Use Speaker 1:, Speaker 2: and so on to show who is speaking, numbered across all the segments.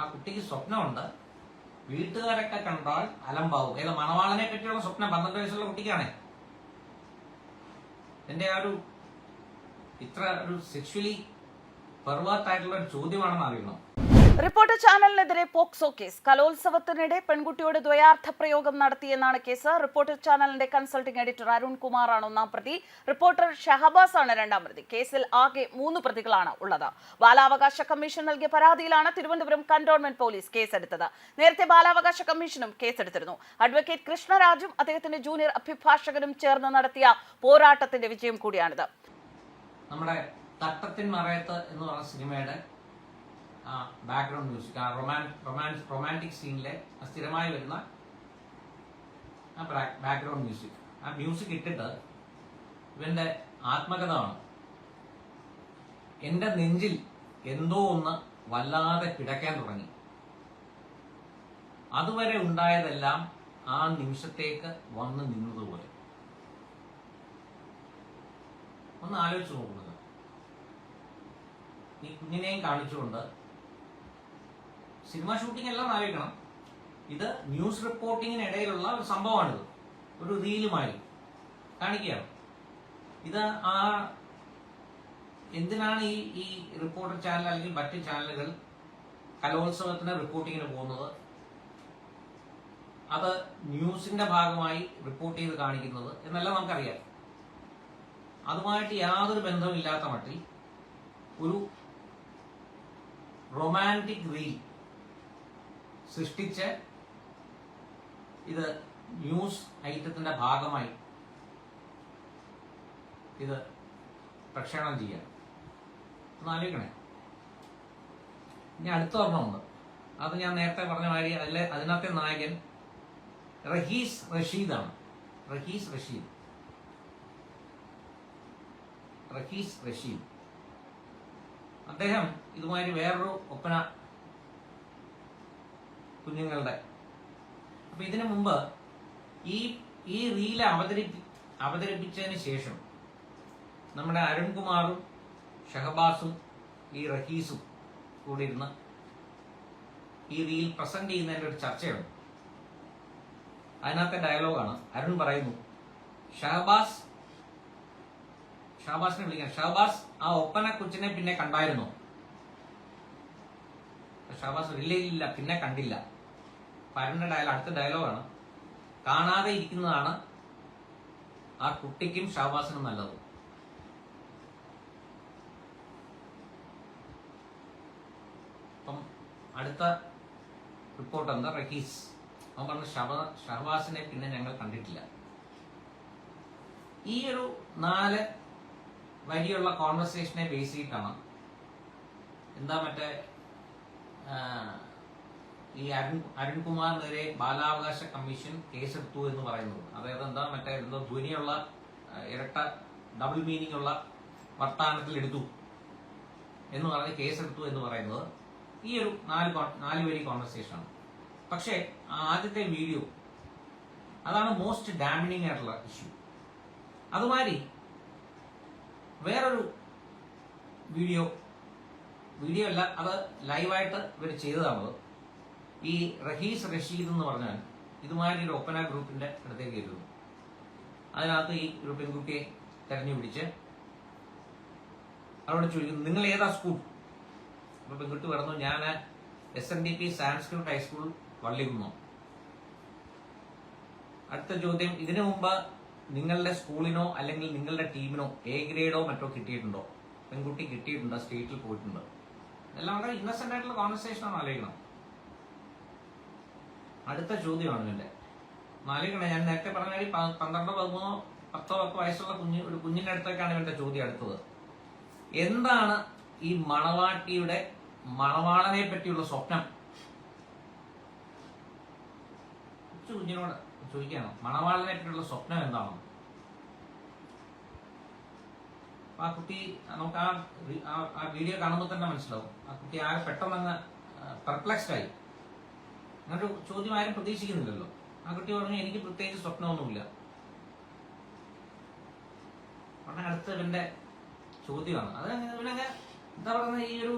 Speaker 1: ആ കുട്ടിക്ക് സ്വപ്നമുണ്ട്. വീട്ടുകാരൊക്കെ കണ്ടാൽ അലമ്പാവും. ഏത് മണവാളനെ പറ്റിയുള്ള സ്വപ്നം പന്ത്രണ്ട് വയസ്സുള്ള കുട്ടിക്കാണേ. എന്റെ ആ ഒരു ഇത്ര ഒരു സെക്ഷലി പെർവാത്തായിട്ടുള്ള ഒരു ചോദ്യമാണെന്ന് അറിയണം?
Speaker 2: റിപ്പോർട്ടർ ചാനലിനെതിരെ പോക്സോ കേസ്. കലോത്സവത്തിനിടെ പെൺകുട്ടിയോട് ദ്വയാർത്ഥ പ്രയോഗം നടത്തിയെന്നാണ് കേസ്. റിപ്പോർട്ടർ ചാനലിന്റെ കൺസൾട്ടിംഗ് എഡിറ്റർ അരുൺ കുമാറാണ് ഒന്നാം പ്രതി. റിപ്പോർട്ടർ ഷഹബാസ് ആണ് രണ്ടാം പ്രതി. കേസിൽ ആകെ മൂന്ന് പ്രതികളാണ് ഉള്ളത്. ബാലാവകാശ കമ്മീഷൻ നൽകിയ പരാതിയിലാണ് തിരുവനന്തപുരം കന്റോൺമെന്റ് പോലീസ് കേസെടുത്തത്. നേരത്തെ ബാലാവകാശ കമ്മീഷനും കേസെടുത്തിരുന്നു. അഡ്വക്കേറ്റ് കൃഷ്ണരാജും അദ്ദേഹത്തിന്റെ ജൂനിയർ അഭിഭാഷകനും ചേർന്ന് നടത്തിയ പോരാട്ടത്തിന്റെ വിജയം കൂടിയാണിത്.
Speaker 1: നമ്മുടെ തട്ടത്തിൻ മറയത്ത് എന്ന് പറഞ്ഞ സിനിമയുടെ ബാക്ക്ഗ്രൗണ്ട് മ്യൂസിക് ആ റൊമാൻ റൊമാൻസ് റൊമാന്റിക് സീനിലെ സ്ഥിരമായി വരുന്ന ആ ബാക്ക്ഗ്രൗണ്ട് മ്യൂസിക് ആ മ്യൂസിക് ഇട്ടിട്ട് ഇവന്റെ ആത്മകഥമാണ് എന്റെ നെഞ്ചിൽ എന്തോ ഒന്ന് വല്ലാതെ കിടക്കാൻ തുടങ്ങി. അതുവരെ ഉണ്ടായതെല്ലാം ആ നിമിഷത്തേക്ക് വന്ന് നിന്നതുപോലെ. ഒന്ന് ആലോചിച്ച് നോക്കുന്നത് ഈ കുഞ്ഞിനെയും കാണിച്ചുകൊണ്ട് സിനിമ ഷൂട്ടിംഗ് എല്ലാം ആലോചിക്കണം ഇത് ന്യൂസ് റിപ്പോർട്ടിങ്ങിനിടയിലുള്ള ഒരു സംഭവമാണിത്. ഒരു റീലുമായി കാണിക്കുകയാണ്. ഇത് ആ എന്തിനാണ് ഈ ഈ റിപ്പോർട്ടർ ചാനൽ അല്ലെങ്കിൽ മറ്റ് ചാനലുകൾ കലോത്സവത്തിന് റിപ്പോർട്ടിങ്ങിന് പോകുന്നത്? അത് ന്യൂസിന്റെ ഭാഗമായി റിപ്പോർട്ട് ചെയ്ത് കാണിക്കുന്നത് എന്നെല്ലാം നമുക്കറിയാം. അതുമായിട്ട് യാതൊരു ബന്ധവുമില്ലാത്ത മട്ടിൽ ഒരു റൊമാന്റിക് റീൽ സൃഷ്ടിച്ച് ഇത് ന്യൂസ് ഐറ്റത്തിന്റെ ഭാഗമായി ഇത് പ്രക്ഷേപണം ചെയ്യാം ഒന്ന് ആലോചിക്കണേ. ഇനി അടുത്ത ഒരെണ്ണമുണ്ട് അത് ഞാൻ നേരത്തെ പറഞ്ഞ മാതിരി അതിലെ അതിനകത്തെ നായകൻ റഹീസ് റഷീദാണ്. റഹീസ് റഷീദ്. റഹീസ് റഷീദ്. അദ്ദേഹം ഇതുമാതിരി വേറൊരു ഒപ്പന കുഞ്ഞുങ്ങളുടെ. അപ്പൊ ഇതിനു മുമ്പ് ഈ ഈ റീൽ അവതരിപ്പി അവതരിപ്പിച്ചതിന് ശേഷം നമ്മുടെ അരുൺകുമാറും ഷഹബാസും ഈ റഹീസും കൂടി ഇരുന്ന് ഈ റീൽ പ്രസന്റ് ചെയ്യുന്നതിന്റെ ഒരു ചർച്ചയുണ്ട്. അതിനകത്തെ ഡയലോഗാണ് അരുൺ പറയുന്നു ഷഹബാസ് ഷഹബാസിനെ വിളിക്കാൻ ഷഹബാസ് ആ ഒപ്പന കൊച്ചിനെ പിന്നെ കണ്ടായിരുന്നോ? ഷഹബാസ് ഇല്ല ഇല്ല പിന്നെ കണ്ടില്ല. പരന്റെ ഡയലോഗ് അടുത്ത ഡയലോഗാണ് കാണാതെ ഇരിക്കുന്നതാണ് ആ കുട്ടിക്കും ഷാബാസിനും നല്ലത്. അപ്പം അടുത്ത റിപ്പോർട്ട് എന്താ? റഹീസ്. അവൻ പറഞ്ഞ ഷഹബ ഷഹബാസിനെ പിന്നെ ഞങ്ങൾ കണ്ടിട്ടില്ല. ഈ ഒരു നാല് വരിയുള്ള കോൺവെർസേഷനെ ബേസ് ചെയ്തിട്ടാണ് എന്താ മറ്റേ ഈ അരുൺ അരുൺകുമാറിനെതിരെ ബാലാവകാശ കമ്മീഷൻ കേസെടുത്തു എന്ന് പറയുന്നത്. അതായത് എന്താ മറ്റേ എന്തോ ധ്വനിയുള്ള ഇരട്ട ഡബിൾ മീനിങ് ഉള്ള വർത്താനത്തിൽ എടുത്തു എന്ന് പറഞ്ഞ് കേസെടുത്തു എന്ന് പറയുന്നത് ഈ ഒരു നാല് നാല് വരി കോൺവെർസേഷൻ ആണ്. പക്ഷേ ആദ്യത്തെ വീഡിയോ അതാണ് മോസ്റ്റ് ഡാമിനിങ് ആയിട്ടുള്ള ഇഷ്യൂ അതുമാതിരി വേറൊരു വീഡിയോ വീഡിയോ അല്ല അത് ലൈവായിട്ട് ഇവർ ചെയ്തതാണത് ഈ റഹീസ് റഷീദ് എന്ന് പറഞ്ഞാൽ ഇതുമായി ഒരു ഒപ്പന ഗ്രൂപ്പിന്റെ അടുത്തേക്ക് എത്തുന്നു അതിനകത്ത് ഈ ഒരു പെൺകുട്ടിയെ തെരഞ്ഞു പിടിച്ച് അവരോട് ചോദിക്കുന്നു നിങ്ങൾ ഏതാ സ്കൂൾ? അപ്പൊ പെൺകുട്ടി പറഞ്ഞു ഞാൻ S N D P Sanskrit high school Vallikunnu അടുത്ത ചോദ്യം ഇതിനു മുമ്പ് നിങ്ങളുടെ സ്കൂളിനോ അല്ലെങ്കിൽ നിങ്ങളുടെ ടീമിനോ എ ഗ്രേഡോ മറ്റോ കിട്ടിയിട്ടുണ്ടോ? പെൺകുട്ടി കിട്ടിയിട്ടുണ്ട്? സ്റ്റേറ്റിൽ പോയിട്ടുണ്ട്? എല്ലാം ഇന്നസെന്റ് ആയിട്ടുള്ള കോൺവെർസേഷൻ ആണ് ആലോചിക്കണം. അടുത്ത ചോദ്യമാണ് എന്റെ നാലിക്കണേ ഞാൻ നേരത്തെ പറഞ്ഞ പന്ത്രണ്ടോ പതിമൂന്നോ പത്തോ പത്തോ വയസ്സുള്ള കുഞ്ഞ് ഒരു കുഞ്ഞിന്റെ അടുത്തേക്കാണ് ഇവന്റെ ചോദ്യം അടുത്തത്. എന്താണ് ഈ മണവാട്ടിയുടെ മണവാളനെ പറ്റിയുള്ള സ്വപ്നം? കുഞ്ഞിനോട് ചോദിക്കുകയാണ് മണവാളനെ പറ്റിയുള്ള സ്വപ്നം എന്താണ്? ആ കുട്ടി നമുക്ക് ആ വീഡിയോ കാണുമ്പോൾ തന്നെ മനസ്സിലാവും. ആ കുട്ടി ആകെ പെട്ടെന്ന് പെർപ്ലക്സ്ഡ് ആയി. അങ്ങനൊരു ചോദ്യം ആരും പ്രതീക്ഷിക്കുന്നില്ലല്ലോ. ആ കുട്ടി പറഞ്ഞു എനിക്ക് പ്രത്യേകിച്ച് സ്വപ്നമൊന്നുമില്ല. ഉടനെ അടുത്ത ഇവന്റെ ചോദ്യമാണ്. അത് ഇവനങ്ങ് എന്താ പറയുന്നത് ഈ ഒരു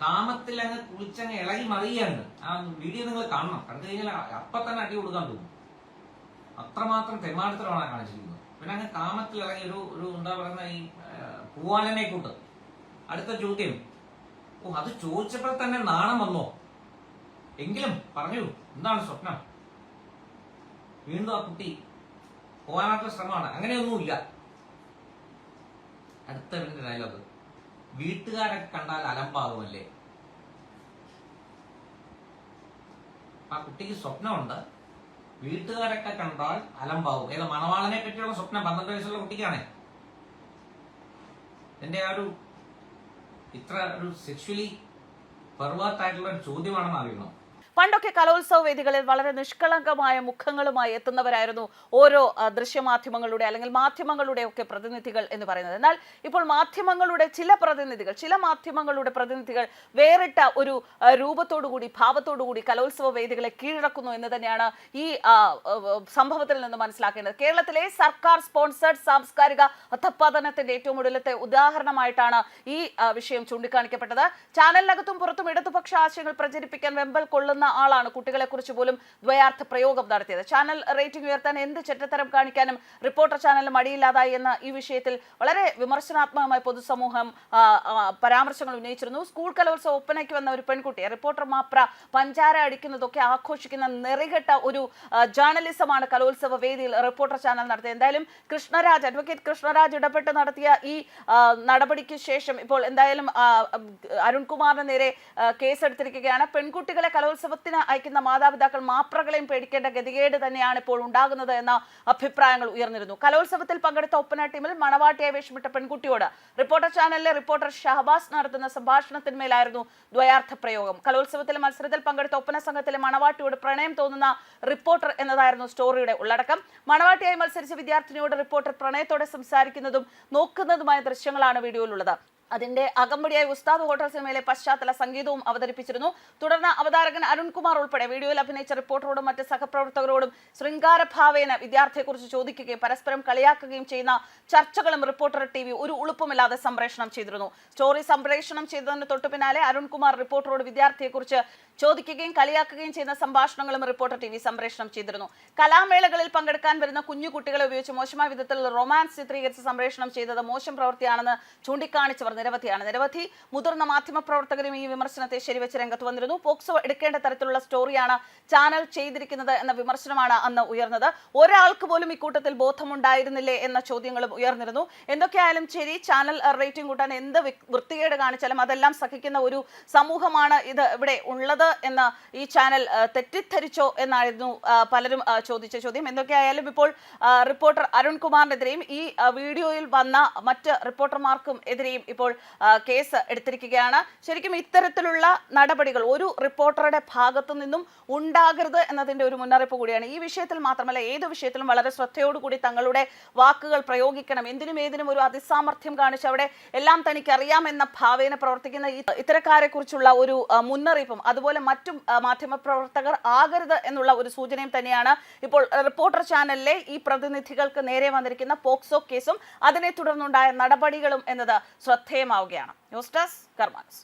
Speaker 1: കാമത്തിൽ അങ്ങ് കുളിച്ചങ്ങ് ഇളകി മറിയാണ് ആ വീഡിയോ നിങ്ങൾ കാണണം. കണ്ടു കഴിഞ്ഞാൽ അപ്പൊ തന്നെ അടി കൊടുക്കാൻ തോന്നും. അത്രമാത്രം തെമ്മാടിത്തരമാണ് കാണിച്ചിരിക്കുന്നത്. പിന്നെ അങ്ങ് കാമത്തിൽ ഇളകി ഒരു ഒരു എന്താ പറയുന്ന ഈ പൂവാലനെ കൂട്ട് അടുത്ത ചോദ്യം ഓ അത് ചോദിച്ചപ്പോൾ തന്നെ നാണം വന്നോ? എങ്കിലും പറഞ്ഞു എന്താണ് സ്വപ്നം? വീണ്ടും ആ കുട്ടി പോകാനായിട്ടുള്ള ശ്രമമാണ്. അങ്ങനെയൊന്നുമില്ല. അടുത്ത ഇവന്റെ ഡയലോഗ് വീട്ടുകാരെ കണ്ടാൽ അലമ്പാകുമല്ലേ? ആ കുട്ടിക്ക് സ്വപ്നമുണ്ട്. വീട്ടുകാരൊക്കെ കണ്ടാൽ അലമ്പാകും. ഏത് മണവാളനെ പറ്റിയുള്ള സ്വപ്നം പന്ത്രണ്ട് വയസ്സുള്ള കുട്ടിക്കാണേ. എന്റെ ആ ഒരു ഇത്ര ഒരു സെക്ഷലി പെർവേർട്ടായിട്ടുള്ള ഒരു ചോദ്യമാണെന്ന് അറിയണം?
Speaker 2: പണ്ടൊക്കെ കലോത്സവ വേദികളിൽ വളരെ നിഷ്കളങ്കമായ മുഖങ്ങളുമായി എത്തുന്നവരായിരുന്നു ഓരോ ദൃശ്യമാധ്യമങ്ങളുടെ അല്ലെങ്കിൽ മാധ്യമങ്ങളുടെ ഒക്കെ പ്രതിനിധികൾ എന്ന് പറയുന്നത്. എന്നാൽ ഇപ്പോൾ മാധ്യമങ്ങളുടെ ചില പ്രതിനിധികൾ ചില മാധ്യമങ്ങളുടെ പ്രതിനിധികൾ വേറിട്ട ഒരു രൂപത്തോടുകൂടി ഭാവത്തോടുകൂടി കലോത്സവ വേദികളെ കീഴടക്കുന്നു എന്ന് തന്നെയാണ് ഈ സംഭവത്തിൽ നിന്ന് മനസ്സിലാക്കേണ്ടത്. കേരളത്തിലെ സർക്കാർ സ്പോൺസേഡ് സാംസ്കാരിക അധപ്പതനത്തിന്റെ ഏറ്റവും ഒടുവിലത്തെ ഉദാഹരണമായിട്ടാണ് ഈ വിഷയം ചൂണ്ടിക്കാണിക്കപ്പെട്ടത്. ചാനലിനകത്തും പുറത്തും ഇടതുപക്ഷ ആശയങ്ങൾ പ്രചരിപ്പിക്കാൻ വെമ്പൽ കൊള്ളുന്ന ആളാണ് കുട്ടികളെ കുറിച്ച് പോലും ദ്വയാർത്ഥ പ്രയോഗം നടത്തിയത്. ചാനൽ റേറ്റിംഗ് ഉയർത്താൻ എന്ത് ചെറ്റത്തരം കാണിക്കാനും റിപ്പോർട്ടർ ചാനലിന് മടിയില്ലാതായി എന്ന ഈ വിഷയത്തിൽ വളരെ വിമർശനാത്മകമായി പൊതുസമൂഹം പരാമർശങ്ങൾ ഉന്നയിച്ചിരുന്നു. സ്കൂൾ കലോത്സവ ഒപ്പനയ്ക്ക് വന്ന ഒരു പെൺകുട്ടിയെ റിപ്പോർട്ടർ മാപ്ര പഞ്ചാര അടിക്കുന്നതൊക്കെ ആഘോഷിക്കുന്ന നെറികെട്ട ഒരു ജേർണലിസമാണ് കലോത്സവ വേദിയിൽ റിപ്പോർട്ടർ ചാനൽ നടത്തിയത്. എന്തായാലും കൃഷ്ണരാജ് അഡ്വക്കേറ്റ് കൃഷ്ണരാജ് ഇടപെട്ട് നടത്തിയ ഈ നടപടിക്ക് ശേഷം ഇപ്പോൾ എന്തായാലും അരുൺകുമാറിന് നേരെ കേസെടുത്തിരിക്കുകയാണ്. പെൺകുട്ടികളെ കലോത്സവത്തിന് അയക്കുന്ന മാതാപിതാക്കൾ മാപ്രകളെയും പേടിക്കേണ്ട ഗതികേട് തന്നെയാണ് ഇപ്പോൾ ഉണ്ടാകുന്നത് എന്ന അഭിപ്രായങ്ങൾ ഉയർന്നിരുന്നു. കലോത്സവത്തിൽ പങ്കെടുത്ത ഒപ്പന ടീമിൽ മണവാട്ടിയെ വേഷമിട്ട പെൺകുട്ടിയോട് റിപ്പോർട്ടർ ചാനലിലെ റിപ്പോർട്ടർ ഷഹബാസ് നടത്തുന്ന സംഭാഷണത്തിന്മേലായിരുന്നു ദ്വയാർത്ഥ പ്രയോഗം. കലോത്സവത്തിലെ മത്സരത്തിൽ പങ്കെടുത്ത ഒപ്പന സംഘത്തിലെ മണവാട്ടിയോട് പ്രണയം തോന്നുന്ന റിപ്പോർട്ടർ എന്നതായിരുന്നു സ്റ്റോറിയുടെ ഉള്ളടക്കം. മണവാട്ടിയായി മത്സരിച്ച വിദ്യാർത്ഥിനിയോട് റിപ്പോർട്ടർ പ്രണയത്തോടെ സംസാരിക്കുന്നതും നോക്കുന്നതുമായ ദൃശ്യങ്ങളാണ് വീഡിയോയിലുള്ളത്. അതിന്റെ അകമ്പടിയായി ഉസ്താദ് ഹോട്ടൽ സിനിമയിലെ പശ്ചാത്തല സംഗീതവും അവതരിപ്പിച്ചിരുന്നു. തുടർന്ന് അവതാരകൻ അരുൺകുമാർ ഉൾപ്പെടെ വീഡിയോയിൽ അഭിനയിച്ച റിപ്പോർട്ടറോടും മറ്റ് സഹപ്രവർത്തകരോടും ശൃംഗാരഭാവേന വിദ്യാർത്ഥിയെക്കുറിച്ച് ചോദിക്കുകയും പരസ്പരം കളിയാക്കുകയും ചെയ്യുന്ന ചർച്ചകളും റിപ്പോർട്ടർ ടി ഒരു ഉളുപ്പുമില്ലാതെ സംപ്രേഷണം ചെയ്തിരുന്നു. സ്റ്റോറി സംപ്രേഷണം ചെയ്തതിന് തൊട്ടു പിന്നാലെ അരുൺകുമാർ റിപ്പോർട്ടറോട് വിദ്യാർത്ഥിയെക്കുറിച്ച് ചോദിക്കുകയും കളിയാക്കുകയും ചെയ്യുന്ന സംഭാഷണങ്ങളും റിപ്പോർട്ടർ ടി വി സംപ്രേഷണം ചെയ്തിരുന്നു. കലാമേളകളിൽ പങ്കെടുക്കാൻ വരുന്ന കുഞ്ഞു കുട്ടികളെ ഉപയോഗിച്ച് മോശമായ വിധത്തിൽ റൊമാൻസ് ചിത്രീകരിച്ച് സംപ്രേഷണം ചെയ്തത് മോശം പ്രവൃത്തിയാണെന്ന് ചൂണ്ടിക്കാണിച്ചവർ നിരവധിയാണ്. നിരവധി മുതിർന്ന മാധ്യമ പ്രവർത്തകരും ഈ വിമർശനത്തെ ശരിവെച്ച് രംഗത്ത് വന്നിരുന്നു. പോക്സോ എടുക്കേണ്ട തരത്തിലുള്ള സ്റ്റോറിയാണ് ചാനൽ ചെയ്തിരിക്കുന്നത് എന്ന വിമർശനമാണ് അന്ന് ഉയർന്നത്. ഒരാൾക്ക് പോലും ഇക്കൂട്ടത്തിൽ ബോധമുണ്ടായിരുന്നില്ലേ എന്ന ചോദ്യങ്ങളും ഉയർന്നിരുന്നു. എന്തൊക്കെയായാലും ശരി ചാനൽ റേറ്റിംഗ് കൂട്ടാൻ എന്ത് വൃത്തികേട് കാണിച്ചാലും അതെല്ലാം സഹിക്കുന്ന ഒരു സമൂഹമാണ് ഇത് ഇവിടെ ഉള്ളത് എന്ന് ഈ ചാനൽ തെറ്റിദ്ധരിച്ചോ എന്നായിരുന്നു പലരും ചോദിച്ച ചോദ്യം. എന്തൊക്കെയായാലും ഇപ്പോൾ റിപ്പോർട്ടർ അരുൺകുമാറിനെതിരെയും ഈ വീഡിയോയിൽ വന്ന മറ്റ് റിപ്പോർട്ടർമാർക്കും എതിരെയും ഇപ്പോൾ ആ, കേസ് എടുത്തിരിക്കുകയാണ്. ശരിക്കും ഇത്തരത്തിലുള്ള നടപടികൾ ഒരു റിപ്പോർട്ടറുടെ ഭാഗത്തു നിന്നും ഉണ്ടാകരുത് എന്നതിന്റെ ഒരു മുന്നറിയിപ്പ് കൂടിയാണ്. ഈ വിഷയത്തിൽ മാത്രമല്ല ഏത് വിഷയത്തിലും വളരെ ശ്രദ്ധയോടുകൂടി തങ്ങളുടെ വാക്കുകൾ പ്രയോഗിക്കണം. എന്തിനും ഏതിനും ഒരു അതിസാമർഥ്യം കാണിച്ച് അവിടെ എല്ലാം തനിക്ക് അറിയാമെന്ന ഭാവേന പ്രവർത്തിക്കുന്ന ഇത്തരക്കാരെ കുറിച്ചുള്ള ഒരു മുന്നറിയിപ്പും അതുപോലെ മറ്റു മാധ്യമപ്രവർത്തകർ ആകരുത് എന്നുള്ള ഒരു സൂചനയും തന്നെയാണ് ഇപ്പോൾ റിപ്പോർട്ടർ ചാനലിലെ ഈ പ്രതിനിധികൾക്ക് നേരെ വന്നിരിക്കുന്ന പോക്സോ കേസും അതിനെ തുടർന്നുണ്ടായ നടപടികളും എന്നത് ശ്രദ്ധേയമാവുകയാണ് ന്യൂസ് ഡെസ്ക് കർമാൻസ്